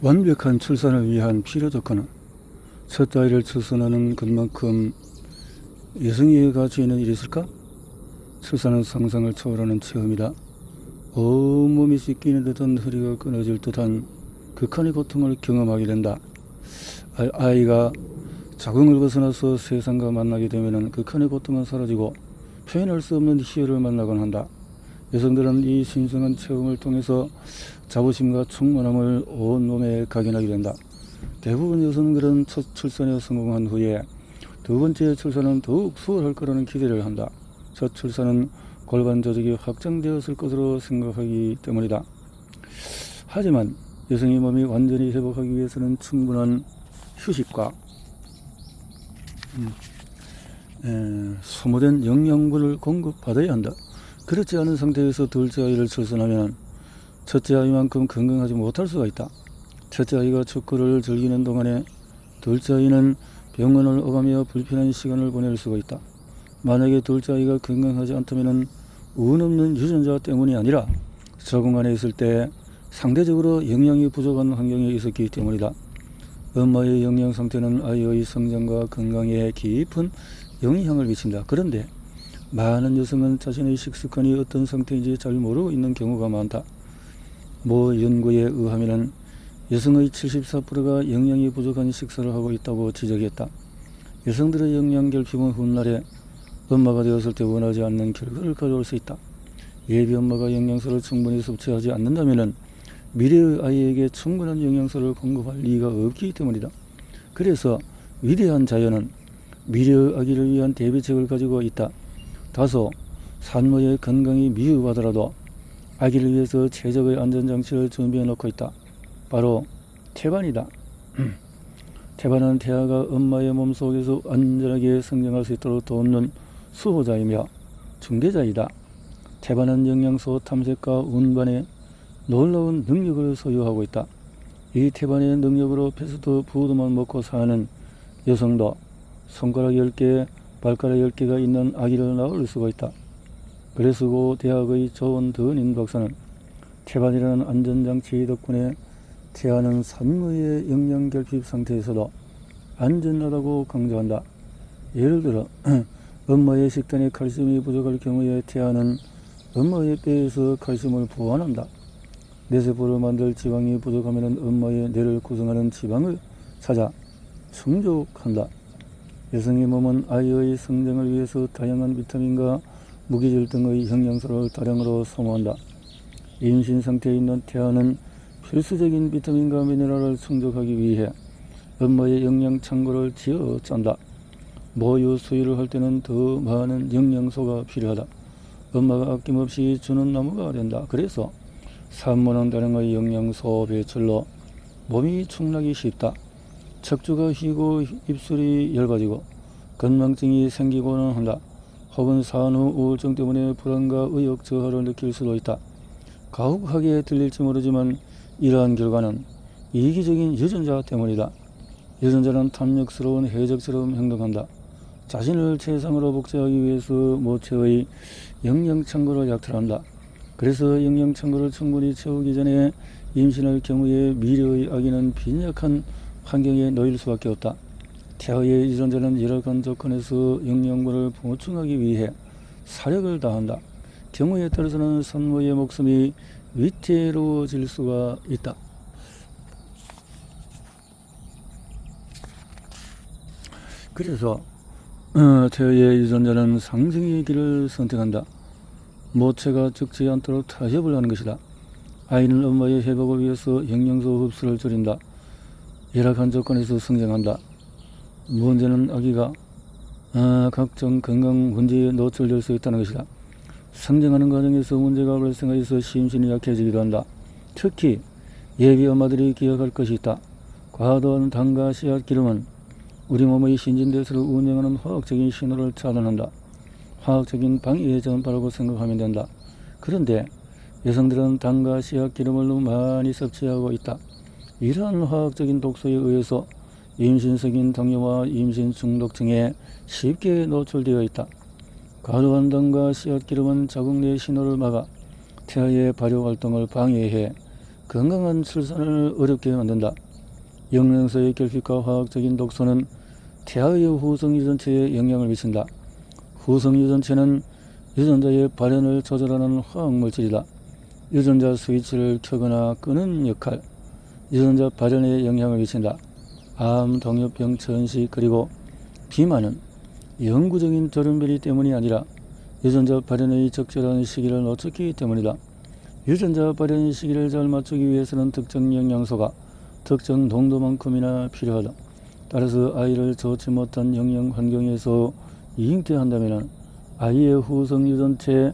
완벽한 출산을 위한 필요 조건은 첫 아이를 출산하는 것만큼 여성이 가지고 있는 일이 있을까? 출산은 상상을 초월하는 체험이다. 온몸이 찢기는 듯한 허리가 끊어질 듯한 극한의 고통을 경험하게 된다. 아- 아이가 자궁을 벗어나서 세상과 만나게 되면 극한의 고통은 사라지고 표현할 수 없는 희열을 만나곤 한다. 여성들은 이 신성한 체험을 통해서 자부심과 충만함을 온 몸에 각인하게 된다. 대부분 여성들은 첫 출산에 성공한 후에 두 번째 출산은 더욱 수월할 거라는 기대를 한다. 첫 출산은 골반 조직이 확장되었을 것으로 생각하기 때문이다. 하지만 여성의 몸이 완전히 회복하기 위해서는 충분한 휴식과 음, 에, 소모된 영양분을 공급받아야 한다. 그렇지 않은 상태에서 둘째 아이를 출산하면 첫째 아이만큼 건강하지 못할 수가 있다. 첫째 아이가 축구를 즐기는 동안에 둘째 아이는 병원을 오가며 불편한 시간을 보낼 수가 있다. 만약에 둘째 아이가 건강하지 않다면 운 없는 유전자 때문이 아니라 자궁 안에 있을 때 상대적으로 영양이 부족한 환경에 있었기 때문이다. 엄마의 영양 상태는 아이의 성장과 건강에 깊은 영향을 미친다. 그런데 많은 여성은 자신의 식습관이 어떤 상태인지 잘 모르고 있는 경우가 많다. 모 연구에 의하면 여성의 74%가 영양이 부족한 식사를 하고 있다고 지적했다. 여성들의 영양 결핍은 훗날에 엄마가 되었을 때 원하지 않는 결과를 가져올 수 있다. 예비 엄마가 영양소를 충분히 섭취하지 않는다면 미래의 아이에게 충분한 영양소를 공급할 리가 없기 때문이다. 그래서 위대한 자연은 미래의 아기를 위한 대비책을 가지고 있다. 다소 산모의 건강이 미흡하더라도 아기를 위해서 최적의 안전장치를 준비해 놓고 있다. 바로 태반이다. 태반은 태아가 엄마의 몸속에서 안전하게 성장할 수 있도록 돕는 수호자이며 중개자이다. 태반은 영양소 탐색과 운반에 놀라운 능력을 소유하고 있다. 이 태반의 능력으로 패스트 푸드만 먹고 사는 여성도 손가락 10개, 발가락 10개가 있는 아기를 낳을 수가 있다. 그래서고 대학의 좋은 드닌 박사는 태반이라는 안전장치 덕분에 태아는 산모의 영양결핍 상태에서도 안전하다고 강조한다. 예를 들어 엄마의 식단에 칼슘이 부족할 경우에 태아는 엄마의 뼈에서 칼슘을 보완한다. 뇌세포를 만들 지방이 부족하면 엄마의 뇌를 구성하는 지방을 찾아 충족한다. 여성의 몸은 아이의 성장을 위해서 다양한 비타민과 무기질 등의 영양소를 다량으로 소모한다. 임신 상태에 있는 태아는 필수적인 비타민과 미네랄을 충족하기 위해 엄마의 영양 창고를 지어 짠다. 모유 수유를 할 때는 더 많은 영양소가 필요하다. 엄마가 아낌없이 주는 나무가 된다. 그래서 산모는 다량의 영양소 배출로 몸이 축나기 쉽다. 척추가 휘고 입술이 얇아지고 건망증이 생기고는 한다. 혹은 산후 우울증 때문에 불안과 의욕 저하를 느낄 수도 있다. 가혹하게 들릴지 모르지만 이러한 결과는 이기적인 유전자 때문이다. 유전자는 탐욕스러운 해적처럼 행동한다. 자신을 최상으로 복제하기 위해서 모체의 영양 창고를 약탈한다. 그래서 영양 창고를 충분히 채우기 전에 임신할 경우에 미래의 아기는 빈약한 환경에 놓일 수밖에 없다. 태아의 유전자는 열악한 조건에서 영양분을 보충하기 위해 사력을 다한다. 경우에 따라서는 산모의 목숨이 위태로워질 수가 있다. 그래서 어, 태아의 유전자는 상승의 길을 선택한다. 모체가 죽지 않도록 타협을 하는 것이다. 아이는 엄마의 회복을 위해서 영양소 흡수를 줄인다. 열악한 조건에서 성장한다. 문제는 아기가 아, 각종 건강 문제에 노출될 수 있다는 것이다. 성장하는 과정에서 문제가 발생하여서 심신이 약해지기도 한다. 특히 예비 엄마들이 기억할 것이 있다. 과도한 당과 씨앗 기름은 우리 몸의 신진대사를 운영하는 화학적인 신호를 차단한다. 화학적인 방해의 전파라고 생각하면 된다. 그런데 여성들은 당과 씨앗 기름을 너무 많이 섭취하고 있다. 이러한 화학적인 독소에 의해서 임신성인 당뇨와 임신 중독증에 쉽게 노출되어 있다. 과도한 당과 씨앗 기름은 자궁 내 신호를 막아 태아의 발효 활동을 방해해 건강한 출산을 어렵게 만든다. 영양소의 결핍과 화학적인 독소는 태아의 후성 유전체에 영향을 미친다. 후성 유전체는 유전자의 발현을 조절하는 화학 물질이다. 유전자 스위치를 켜거나 끄는 역할, 유전자 발현에 영향을 미친다. 암, 동요병, 천식, 그리고 비만은 영구적인 돌연변이 때문이 아니라 유전자 발현의 적절한 시기를 놓쳤기 때문이다. 유전자 발현 시기를 잘 맞추기 위해서는 특정 영양소가 특정 농도만큼이나 필요하다. 따라서 아이를 좋지 못한 영양 환경에서 잉태한다면 아이의 후성 유전체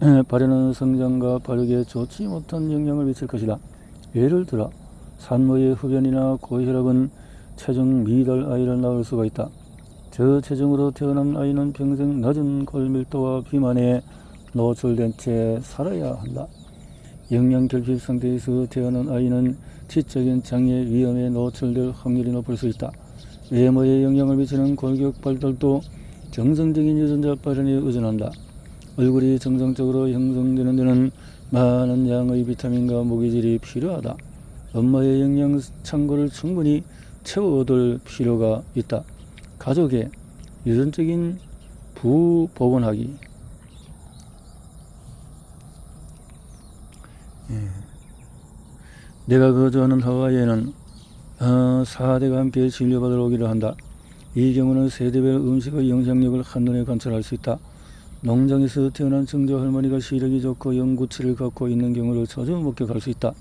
발현하는 성장과 발육에 좋지 못한 영향을 미칠 것이다. 예를 들어 산모의 흡연이나 고혈압은 체중 미달 아이를 낳을 수가 있다. 저체중으로 태어난 아이는 평생 낮은 골밀도와 비만에 노출된 채 살아야 한다. 영양 결핍 상태에서 태어난 아이는 지적인 장애 위험에 노출될 확률이 높을 수 있다. 외모에 영향을 미치는 골격 발달도 정상적인 유전자 발현에 의존한다. 얼굴이 정상적으로 형성되는 데는 많은 양의 비타민과 무기질이 필요하다. 엄마의 영양 창고를 충분히 채워둘 필요가 있다. 가족의 유전적인 부보건하기. 예. 내가 거주하는 하와이에는 어, 4대가 함께 진료받으러 오기를 한다. 이 경우는 세대별 음식의 영향력을 한눈에 관찰할 수 있다. 농장에서 태어난 증조 할머니가 시력이 좋고 영구치를 갖고 있는 경우를 자주 목격할 수 있다.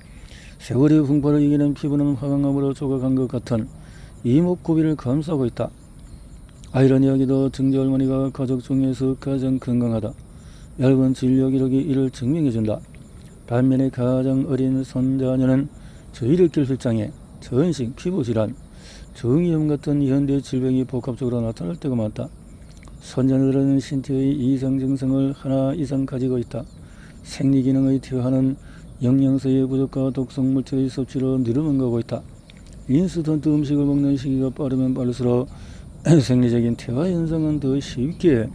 세월의 풍파를 이기는 피부는 화강암으로 조각한 것 같은 이목구비를 감싸고 있다. 아이러니하게도 증조 할머니가 가족 중에서 가장 건강하다. 얇은 진료 기록이 이를 증명해준다. 반면에 가장 어린 손자녀는 저희를 결핍장애, 전식, 피부질환, 정이염 같은 현대 질병이 복합적으로 나타날 때가 많다. 손자녀들은 신체의 이상 증상을 하나 이상 가지고 있다. 생리 기능의 퇴화는 영양소의 부족과 독성 물질의 섭취로 늘어나고 있다. 인스턴트 음식을 먹는 시기가 빠르면 빠를수록 생리적인 퇴화 현상은 더 쉽게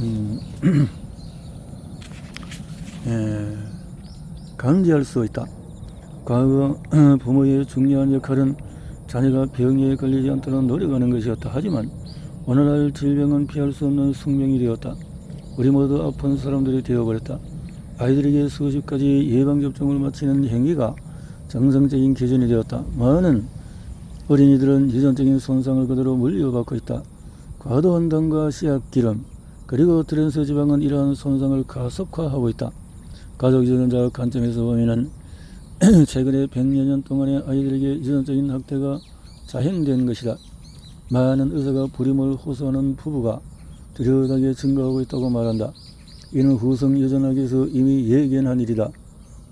음, 예, 감지할 수 있다. 과거 부모의 중요한 역할은 자녀가 병에 걸리지 않도록 노력하는 것이었다. 하지만 오늘날 질병은 피할 수 없는 숙명이 되었다. 우리 모두 아픈 사람들이 되어버렸다. 아이들에게 수십 가지 예방접종을 마치는 행위가 정상적인 기준이 되었다. 많은 어린이들은 유전적인 손상을 그대로 물려받고 있다. 과도한 당과 씨앗 기름, 그리고 트랜스 지방은 이러한 손상을 가속화하고 있다. 가족 유전자 관점에서 보면은 최근에 100여 년 동안의 아이들에게 유전적인 학대가 자행된 것이다. 많은 의사가 불임을 호소하는 부부가 뚜렷하게 증가하고 있다고 말한다. 이는 후성 유전학에서 이미 예견한 일이다.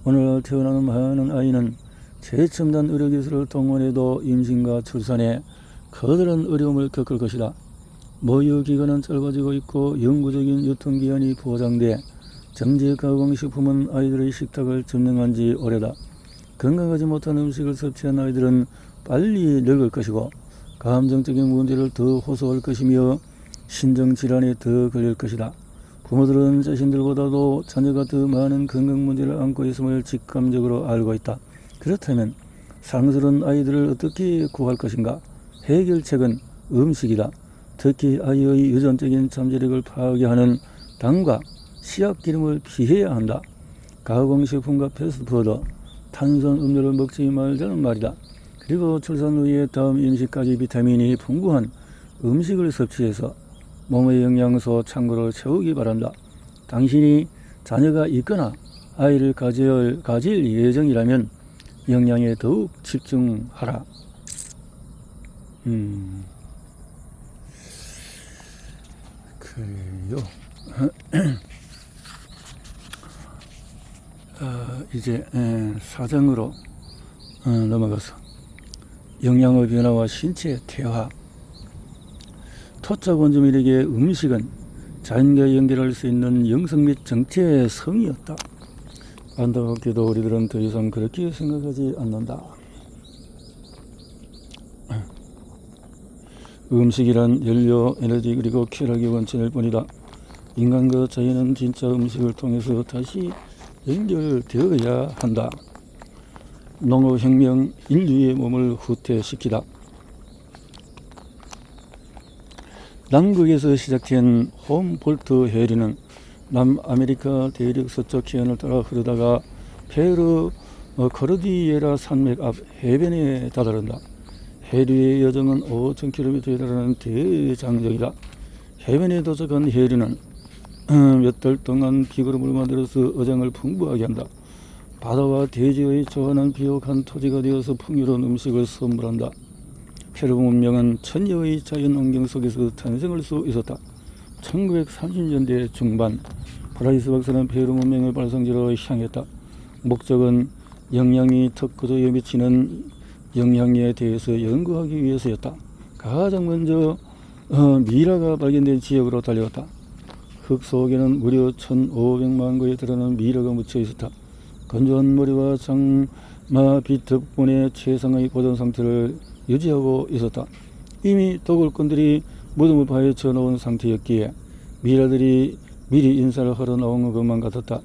오늘 태어나는 많은 아이는 최첨단 의료기술을 동원해도 임신과 출산에 커다란 어려움을 겪을 것이다. 모유기간은 짧아지고 있고 영구적인 유통기한이 보장돼 정제 가공식품은 아이들의 식탁을 점령한 지 오래다. 건강하지 못한 음식을 섭취한 아이들은 빨리 늙을 것이고 감정적인 문제를 더 호소할 것이며 신정질환에 더 걸릴 것이다. 부모들은 자신들보다도 자녀가 더 많은 건강 문제를 안고 있음을 직감적으로 알고 있다. 그렇다면 상스러운 아이들을 어떻게 구할 것인가? 해결책은 음식이다. 특히 아이의 유전적인 잠재력을 파괴하는 당과 씨앗 기름을 피해야 한다. 가공식품과 패스트푸드, 탄산 음료를 먹지 말자는 말이다. 그리고 출산 후에 다음 임시까지 비타민이 풍부한 음식을 섭취해서 몸의 영양소 창고를 채우기 바란다. 당신이 자녀가 있거나 아이를 가질, 가질 예정이라면 영양에 더욱 집중하라. 음, 그래요. 어, 이제 에, 사정으로 어, 넘어가서 영양의 변화와 신체의 퇴화 토착 원주민에게 음식은 자연과 연결할 수 있는 영성 및 정체의 성이었다. 안타깝게도 우리들은 더 이상 그렇게 생각하지 않는다. 음식이란 연료, 에너지 그리고 쾌락의 원천일 뿐이다. 인간과 자연은 진짜 음식을 통해서 다시 연결되어야 한다. 농업혁명 인류의 몸을 후퇴시키다. 남극에서 시작된 홈볼트 해류는 남아메리카 대륙 서쪽 해안을 따라 흐르다가 페루 어, 코르디에라 산맥 앞 해변에 다다른다. 해류의 여정은 5,000km에 달하는 대장정이다. 해변에 도착한 해류는 몇 달 동안 비구름을 만들어서 어장을 풍부하게 한다. 바다와 대지의 조화는 비옥한 토지가 되어서 풍요로운 음식을 선물한다. 페루 문명은 천여의 자연 환경 속에서 탄생할 수 있었다. 1930년대 중반 브라이스 박사는 페루 문명의 발상지로 향했다. 목적은 영양이 턱구조에 미치는 영향에 대해서 연구하기 위해서였다. 가장 먼저 어, 미라가 발견된 지역으로 달려갔다. 흙 속에는 무려 1,500만 거에 달하는 미라가 묻혀 있었다. 건조한 머리와 장마빛 덕분에 최상의 보존 상태를 유지하고 있었다. 이미 도굴꾼들이 무덤을 파헤쳐 놓은 상태였기에 미라들이 미리 인사를 하러 나온 것만 같았다.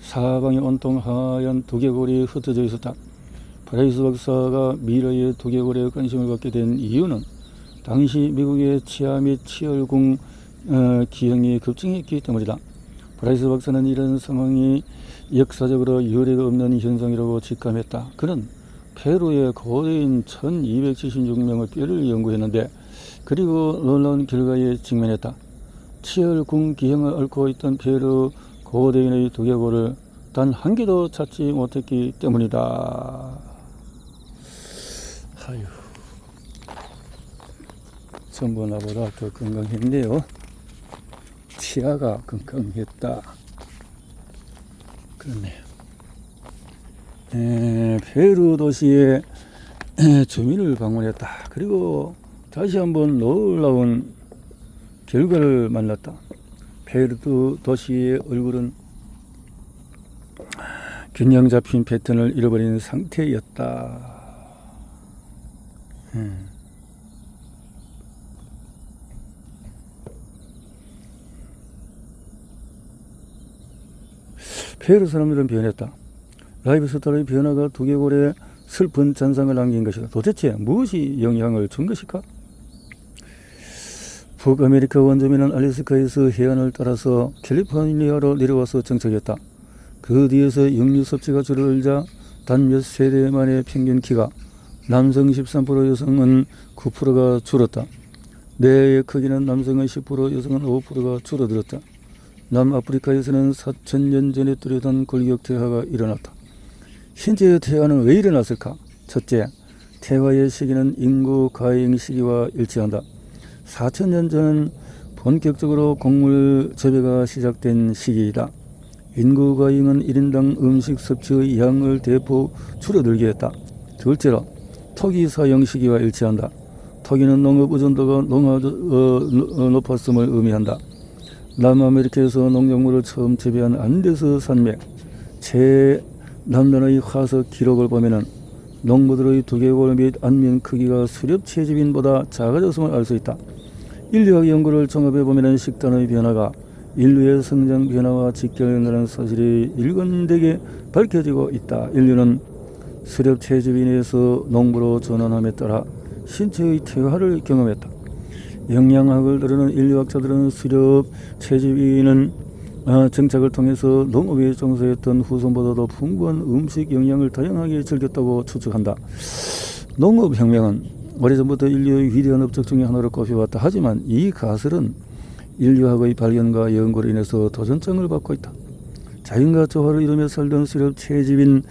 사방에 온통 하얀 두개골이 흩어져 있었다. 브라이스 박사가 미라의 두개골에 관심을 갖게 된 이유는 당시 미국의 치아 및 치열궁 어, 기형이 급증했기 때문이다. 브라이스 박사는 이런 상황이 역사적으로 유례가 없는 현상이라고 직감했다. 그는 페루의 고대인 1276명의 뼈를 연구했는데 그리고 놀라운 결과에 직면했다. 치열궁 기형을 앓고 있던 페루 고대인의 두개골을 단 한 개도 찾지 못했기 때문이다. 아유, 전부 나보다 더 건강했네요. 치아가 건강했다. 그렇네요. 에, 페루 도시의 에, 주민을 방문했다. 그리고 다시 한번 놀라운 결과를 만났다. 페루 도시의 얼굴은 균형 잡힌 패턴을 잃어버린 상태였다. 음. 페루 사람들은 변했다. 라이브 스타의 변화가 두개골에 슬픈 잔상을 남긴 것이다. 도대체 무엇이 영향을 준 것일까? 북아메리카 원주민은 알래스카에서 해안을 따라서 캘리포니아로 내려와서 정착했다. 그 뒤에서 육류 섭취가 줄을 일자 단 몇 세대 만에 평균 키가 남성 13% 여성은 9%가 줄었다. 뇌의 크기는 남성은 10% 여성은 5%가 줄어들었다. 남아프리카에서는 4천년 전에 뚜렷한 골격 퇴화가 일어났다. 현재의 퇴화는 왜 일어났을까? 첫째, 퇴화의 시기는 인구 가행 시기와 일치한다. 4천년 전 본격적으로 곡물 재배가 시작된 시기이다. 인구 가행은 1인당 음식 섭취의 양을 대폭 줄어들게 했다. 둘째로, 토기 사용 시기와 일치한다. 토기는 농업 의존도가 농하, 어, 높았음을 의미한다. 남아메리카에서 농작물을 처음 재배한 안데스 산맥, 제 남면의 화석 기록을 보면은 농부들의 두개골 및 안면 크기가 수렵 채집인보다 작아졌음을 알 수 있다. 인류학 연구를 종합해 보면은 식단의 변화가 인류의 성장 변화와 직결된다는 사실이 일관되게 밝혀지고 있다. 인류는 수렵 채집인에서 농부로 전환함에 따라 신체의 퇴화를 경험했다. 영양학을 다루는 인류학자들은 수렵 채집인은 어, 정착을 통해서 농업에 종사했던 후손보다도 풍부한 음식 영양을 다양하게 즐겼다고 추측한다. 농업혁명은 오래전부터 인류의 위대한 업적 중의 하나로 꼽혀왔다. 하지만 이 가설은 인류학의 발견과 연구로 인해서 도전장을 받고 있다. 자연과 조화를 이루며 살던 수렵 채집인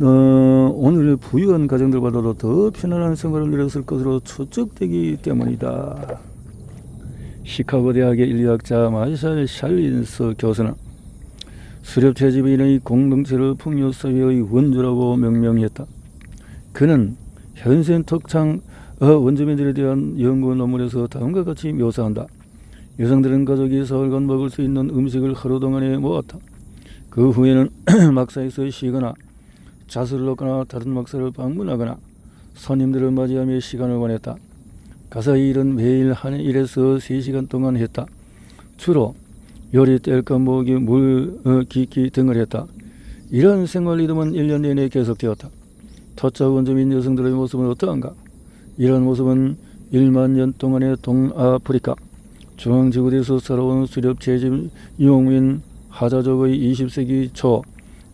어, 오늘 부유한 가정들보다도 더 편안한 생활을 누렸을 것으로 추측되기 때문이다. 시카고 대학의 인류학자 마샬 샬린스 교수는 수렵 채집인의 공동체를 풍요 사회의 원조라고 명명했다. 그는 현생 특창 어, 원주민들에 대한 연구 논문에서 다음과 같이 묘사한다. 여성들은 가족이 사흘간 먹을 수 있는 음식을 하루 동안에 모았다. 그 후에는 막사에서 쉬거나 자수를 넣거나 다른 막사를 방문하거나 손님들을 맞이하며 시간을 보냈다. 가사 일은 매일 한 1에서 3시간 동안 했다. 주로 요리 뗄까 모기 물 어, 깃기 등을 했다. 이런 생활 리듬은 1년 내내 계속되었다. 터자 원주민 여성들의 모습은 어떠한가? 이런 모습은 1만 년 동안의 동아프리카 중앙지구대에서 살아온 수렵 재집 유목민 하자족의 20세기 초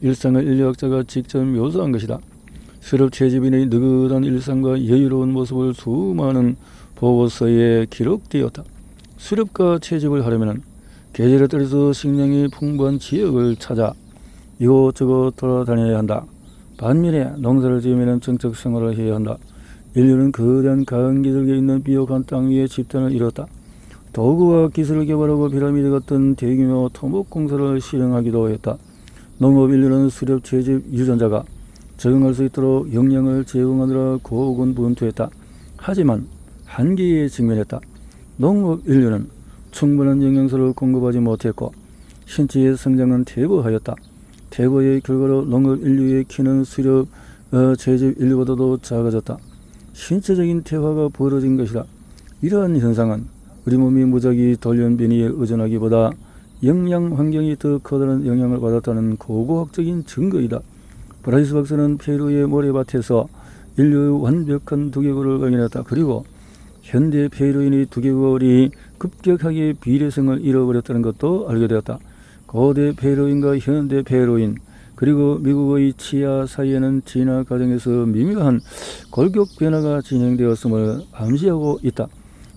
일상을 인류학자가 직접 묘사한 것이다. 수렵 채집인의 느긋한 일상과 여유로운 모습을 수많은 보고서에 기록되었다. 수렵과 채집을 하려면 계절에 따라서 식량이 풍부한 지역을 찾아 이곳저곳 돌아다녀야 한다. 반면에 농사를 지으면 정적 생활을 해야 한다. 인류는 거대한 기슭에 있는 비옥한 땅 위에 집단을 이뤘다. 도구와 기술을 개발하고 피라미드 같은 대규모 토목 공사를 실행하기도 했다. 농업 인류는 수렵 채집 유전자가 적응할 수 있도록 영양을 제공하느라 고군분투했다. 하지만 한계에 직면했다. 농업 인류는 충분한 영양소를 공급하지 못했고 신체의 성장은 퇴보하였다. 퇴보의 결과로 농업 인류의 키는 수렵 어, 채집 인류보다도 작아졌다. 신체적인 퇴화가 벌어진 것이다. 이러한 현상은 우리 몸이 무작위 돌연변이에 의존하기보다 영양 환경이 더 커다란 영향을 받았다는 고고학적인 증거이다. 브라이스 박사는 페루의 모래밭에서 인류의 완벽한 두개골을 발견했다. 그리고 현대 페루인의 두개골이 급격하게 비례성을 잃어버렸다는 것도 알게 되었다. 고대 페루인과 현대 페루인 그리고 미국의 치아 사이에는 진화 과정에서 미묘한 골격 변화가 진행되었음을 암시하고 있다.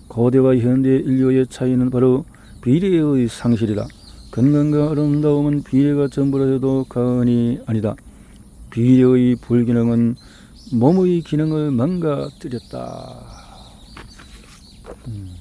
고대와 현대 인류의 차이는 바로 비례의 상실이다. 건강과 아름다움은 비례가 전부라 해도 과언이 아니다. 비례의 불균형은 몸의 기능을 망가뜨렸다. 음.